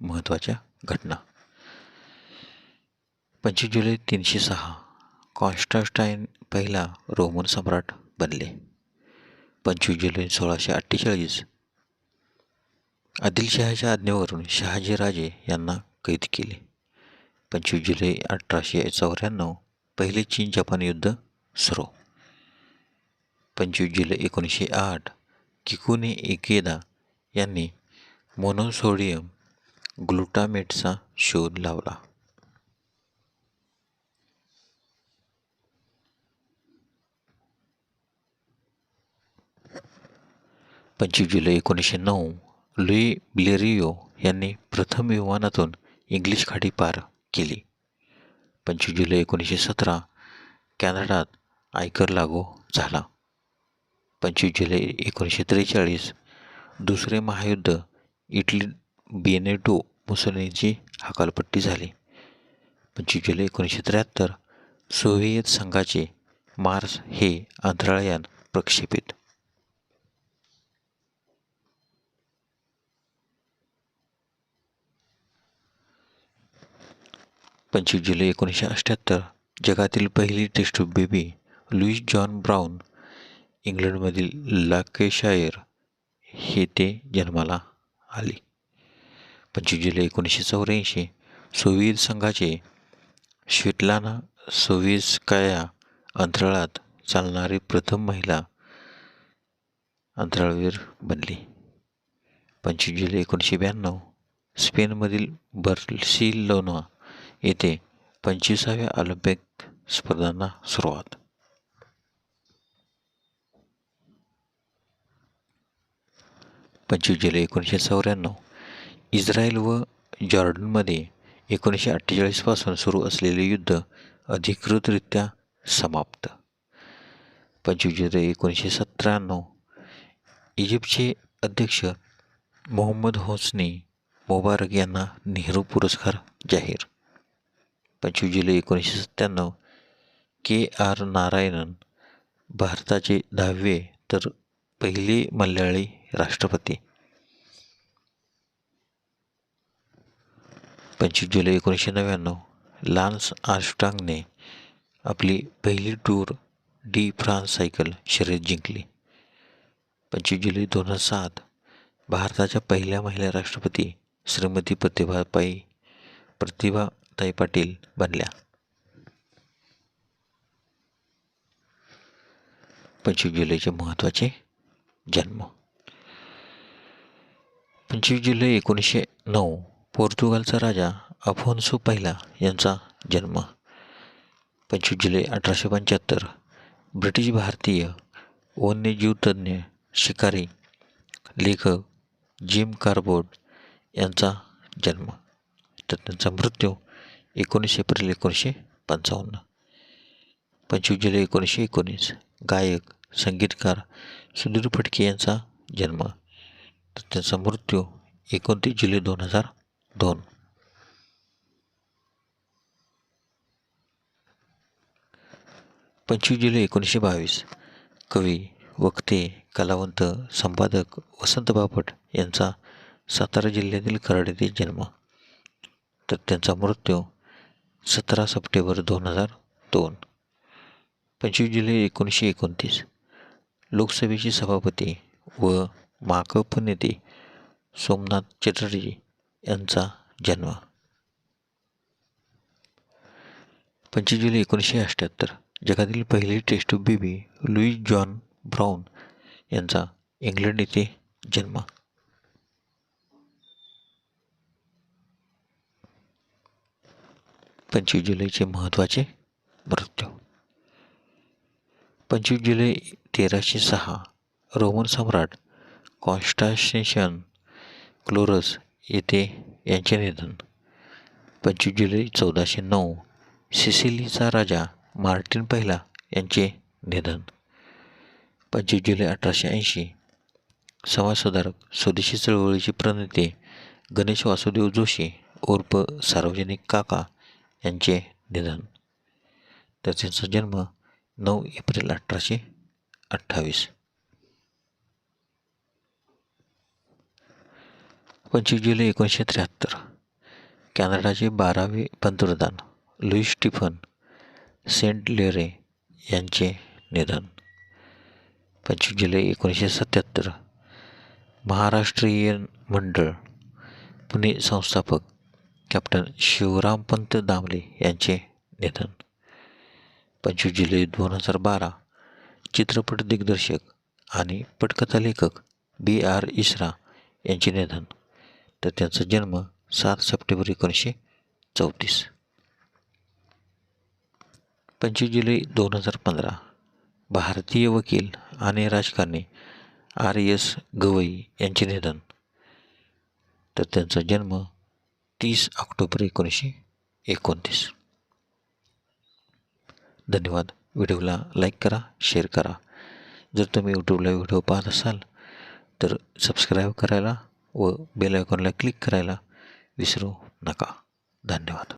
महत्त्वाच्या घटना. पंचवीस जुलै तीनशे सहा कॉन्स्टास्टाईन पहिला रोमन सम्राट बनले. पंचवीस जुलै सोळाशे अठ्ठेचाळीस आदिलशहाच्या आज्ञेवरून शहाजीराजे यांना कैद केले. पंचवीस जुलै अठराशे चौऱ्याण्णव पहिले चीन जपान युद्ध सुरू. पंचवीस जुलै एकोणीसशे आठ किकुने एकेदा यांनी मोनोसोडियम ग्लुटामेटचा शोध लावला. पंचवीस जुलै एकोणीसशे नऊ लुई ब्लेरियो यांनी प्रथम विमानातून इंग्लिश खाडी पार केली. पंचवीस जुलै एकोणीसशे सतरा कॅनडात आयकर लागू झाला. पंचवीस जुलै एकोणीसशे त्रेचाळीस दुसरे महायुद्ध इटली बेनेटो मुसोलिनीची हकालपट्टी झाली. पंचवीस जुलै एकोणीसशे त्र्याहत्तर सोव्हिएत संघाचे मार्स हे अंतराळयान प्रक्षेपित. पंचवीस जुलै एकोणीसशे अठ्ठ्याहत्तर जगातील पहिली test baby Louise John Brown इंग्लंडमधील लाकेशायर हे ते जन्माला आले. पंचवीस जुलै एकोणीसशे चौऱ्याऐंशी सोव्हिएत संघाचे श्वेतलाना सोव्हिएस्काया अंतराळात चालणारी प्रथम महिला अंतराळवीर बनली. पंचवीस जुलै एकोणीसशे ब्याण्णव स्पेनमधील बर्सिलोना येथे पंचवीसाव्या ऑलिम्पिक स्पर्धांना सुरुवात. पंचवीस जुलै एकोणीसशे चौऱ्याण्णव इस्रायल व जॉर्डनमध्ये एकोणीसशे अठ्ठेचाळीसपासून सुरू असलेले युद्ध अधिकृतरित्या समाप्त. पंचवीस जुलै एकोणीसशे सत्त्याण्णव इजिप्तचे अध्यक्ष मोहम्मद होस्नी मुबारक यांना नेहरू पुरस्कार जाहीर. पंचवीस जुलै एकोणीसशे सत्त्याण्णव के आर नारायणन भारताचे दहावे तर पहिले मल्याळी राष्ट्रपती. पंचवीस जुलै एकोणीसशे नव्याण्णव लान्स आर्स्टांगने आपली पहिली टूर डी फ्रान्स सायकल शर्यत जिंकली. पंचवीस जुलै दोन हजार सात भारताच्या पहिल्या महिला राष्ट्रपती श्रीमती प्रतिभाताई प्रतिभाताई पाटील बनल्या. पंचवीस जुलैचे महत्त्वाचे जन्म. पंचवीस जुलै एकोणीसशे नऊ पोर्तुगालचा राजा अफोन्सो पहिला यांचा जन्म. पंचवीस जुलै अठराशे पंच्याहत्तर ब्रिटिश भारतीय वन्यजीवतज्ञ शिकारी लेखक जिम कार्बोर्ड यांचा जन्म. तर त्यांचा मृत्यू एकोणीस एप्रिल एकोणीसशे पंचावन्न. पंचवीस जुलै एकोणीसशे एकोणीस गायक संगीतकार सुधीर फटके यांचा जन्म. तर त्यांचा मृत्यू एकोणतीस जुलै दोन हजार दोन. पंचवीस जुलै एकोणीसशे बावीस. कवी वक्ते कलावंत संपादक वसंत बापट यांचा सातारा जिल्ह्यातील कराड येथे जन्म. तर त्यांचा मृत्यू सतरा सप्टेंबर दोन हजार दोन. पंचवीस जुलै एकोणीसशे एकोणतीस. लोकसभेचे सभापती व माकप नेते सोमनाथ चटर्जी यांचा जन्म. पंचवीस जुलै एकोणीसशे अठ्ठ्याहत्तर जगातील पहिली test baby Louise John Brown यांचा इंग्लंड येथे जन्म. पंचवीस जुलैचे महत्त्वाचे मृत्यू. पंचवीस जुलै तेराशे सहा रोमन सम्राट कॉन्स्टाशेशन क्लोरस येथे यांचे निधन. पंचवीस जुलै चौदाशे नऊ सिसिलीचा राजा मार्टिन पहिला यांचे निधन. पंचवीस जुलै अठराशे ऐंशी समाजसुधारक स्वदेशी चळवळीचे प्रणेते गणेश वासुदेव जोशी उर्फ सार्वजनिक काका यांचे निधन. तर त्यांचा जन्म नऊ एप्रिल अठराशे अठ्ठावीस. पंचवीस जुलै एकोणीसशे त्र्याहत्तर. कॅनडाचे बारावे पंतप्रधान लुईस स्टीफन सेंट लेरे यांचे निधन. पंचवीस जुलै एकोणीसशे सत्याहत्तर. महाराष्ट्रीयन मंडळ पुणे संस्थापक कॅप्टन शिवरामपंत दामले यांचे निधन. पंचवीस जुलै दोन हजार बारा. चित्रपट दिग्दर्शक आणि पटकथा लेखक बी आर इस्रा यांचे निधन. तर त्यांचा जन्म सात सप्टेंबर एकोणीसशे चौतीस. पंचवीस जुलै दोन हजार पंधरा. भारतीय वकील आणि राजकारणी आर एस गवई यांचे निधन. तर त्यांचा जन्म तीस ऑक्टोबर एकोणीसशे एकोणतीस. धन्यवाद. व्हिडिओला लाईक करा शेअर करा. जर तुम्ही यूट्यूबला व्हिडिओ पाहत असाल तर सबस्क्राईब करायला व बेल आयकॉनला क्लिक करायला विसरू नका. धन्यवाद.